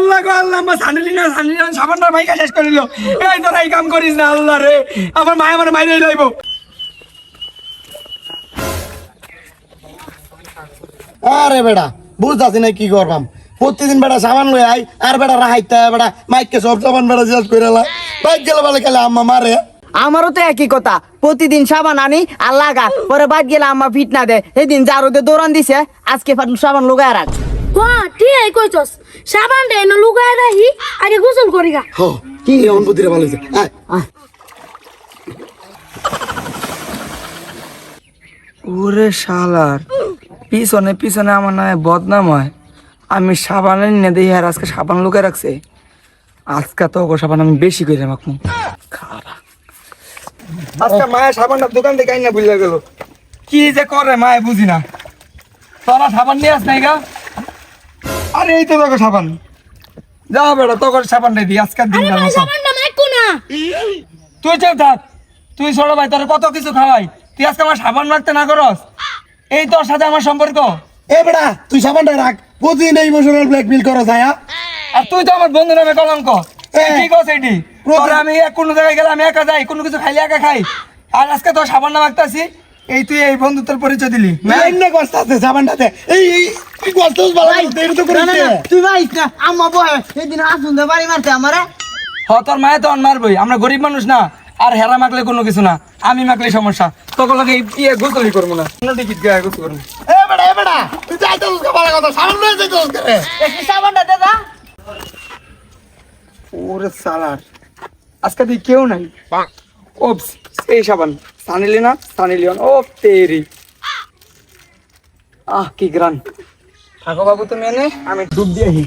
আল্লাহ গো আল্লাহ আমার সানিলি না সানিলি না ভাইকা শেষ করে দিল। এই তোরা এই কাম করিস না আল্লাহ রে। আমার মায় আমার মাইরে লাইব। আরে বেটা বুঝতেছি না কি করবাম। প্রতিদিন বেটা সাবান লই আই আর বেটা রাহাইতে বেটা মাইককে সব সাবান বেটা করে লা বাইক গেলে বলে খেলে আম্মা মারে। আমারও তো একই কথা প্রতিদিন সাবান আনি আর লাগা পরে বাদ গেলে আম্মা ফিট না দেয়। সেদিন জারুদে দৌড়ান দিছে আজকে সাবান লুগায় রাখ। হ্যাঁ কইছস? সাবান দে না লুকায় রাখি আগে গোসল করি গা হো কি এমন বুদ্ধিরে ভালো হয়েছে আয়। ওরে শালার পিছনে পিছনে আমার নামে বদনাম হয়। আমি সাবান এনে দিই আর আজকে সাবান লুকে রাখছে। আজকে তো ওগো সাবান আমি বেশি করে মাখমু আজকে মায়ের সাবানটা দোকান থেকে আইনা বুঝলে গেল। কি যে করে মায়ে বুঝি না। তোরা সাবান নিয়ে আস নাই গা। আরে এই তো তোকে সাবান। যা বেটা তোকে সাবানটা দিই আজকের দিন আরে ভাই সাবানটা মাইকো না। তুই চল থাক। তুই ছোট ভাই তোর কত কিছু খাওয়াই। তুই আজকে আমার সাবান মারতে না করস? এই তোর সাথে আমার সম্পর্ক। এ বেটা তুই সাবানটা রাখ। প্রতিদিন এই ইমোশনাল ব্ল্যাকমেল করো ছায়া আর তুই তো আমার বন্ধু নামে কলঙ্ক। এ, কি কস এটি? তোর আমি এক কোনো জায়গায় গেলে আমি একা যাই কোনো কিছু খাইলে একা খাই। আর আজকে তোর সাবান না মাখতাছি। এই তুই এই বন্ধুত্বের পরিচয় দিলি। এমনি কষ্ট আছে সাবানটাতে এই এই তুই কষ্ট ভালো এটা তো করিস না। তুই ভাই না আম্মা বহে। সেদিন আসুন দে বাড়ি মারতে আমারে। হ তোর মায়ে তো মারবই আমরা গরিব মানুষ না। আর হেরা মাখলে কোনো কিছু না আমি মাখলে সমস্যা। তোকে লাগে ইয়ে করব না। কোনো টিকিট গায়ে গোসল করব এ বেটা এ বেটা তুই যাইতে উসকে ভালো কথা? সাবান লয়ে যাইতে উসকে একটু সাবানটা দে দা ওরে সালার আজকে তুই কেউ নাই। ওপস এই সাবান। সানিলি না সানিলিয়ন ও, তেরি। আহ, কি গ্রান থাকো বাবু, তুমি এনে। আমি ডুব দিয়ে আহি।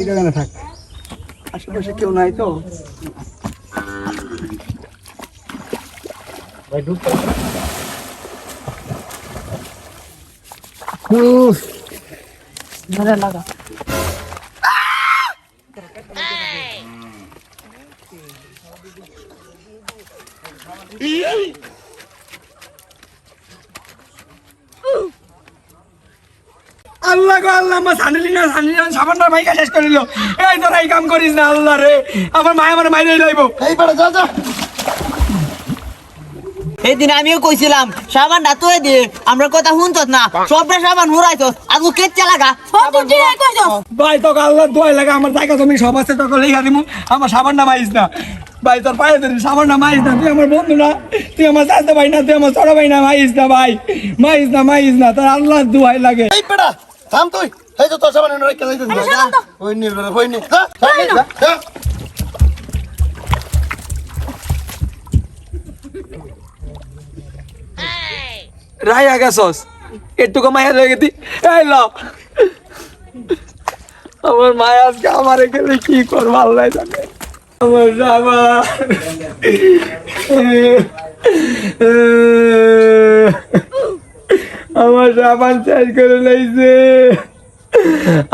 এটা কেন থাক। আশেপাশে কেউ নাই তো। আল্লাহ গো আল্লাহ আমার সানিলি না সানিলি না সাবানটা ভাইকা শেষ করে দিল। এই তোরা এই কাম করিস না আল্লাহ রে। আমার মায় আমার মাইরে লাইব। এই বেটা যা। যা আমিও কইছিলাম সাবানটা তুই দে আমরা কথা শুনতস না। সবটা সাবান হুরাইছস আজু কেচ্চা লাগা? তুই ঠিক আছে কইছস ভাই তোকে আল্লাহ দোয়াই লাগে আমার জায়গা তুমি সব আছে তোকে লেখা দিমু। আমার সাবানটা মাইস না। ভাই তোর পায়ে ধরি সাবানটা মাইস না তুই আমার বন্ধু না তুই আমার চাচা ভাই না তুই আমার ছোট ভাই না মাইস না ভাই মাইস না মাইস না তোর আল্লাহ দোয়াই লাগে। এই বেটা থাম তুই এই তো তোর এনে রেখে যাইতে যা ওই ওই নির যা সামনে যা যা রায় গেছস একটুকু মায়া লেগে দি এই ল আমার মায়া আজকে আমার গেলে কি করব আল্লাহ জানে। আমার জামা আমার সাবান শেষ করে লাইছে।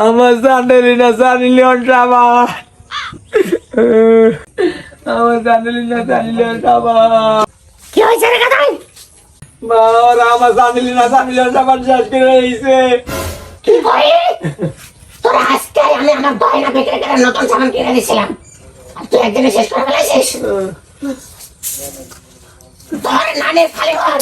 আমার জানেলি না জানিলিয়ন সাবান আমার জানেলি না জানিলিয়ন সাবান কি হইছে রে গাদাই বাবা আমার জানিলি না জানিলিয়ন সাবান শেষ করে লাইছে। কি কই তোর আজকে আমি আমার গয়না বিক্রি করে নতুন সাবান কিনে দিছিলাম তুই একদিনে শেষ করে ফেলেছিস তোর নানের খালি ঘর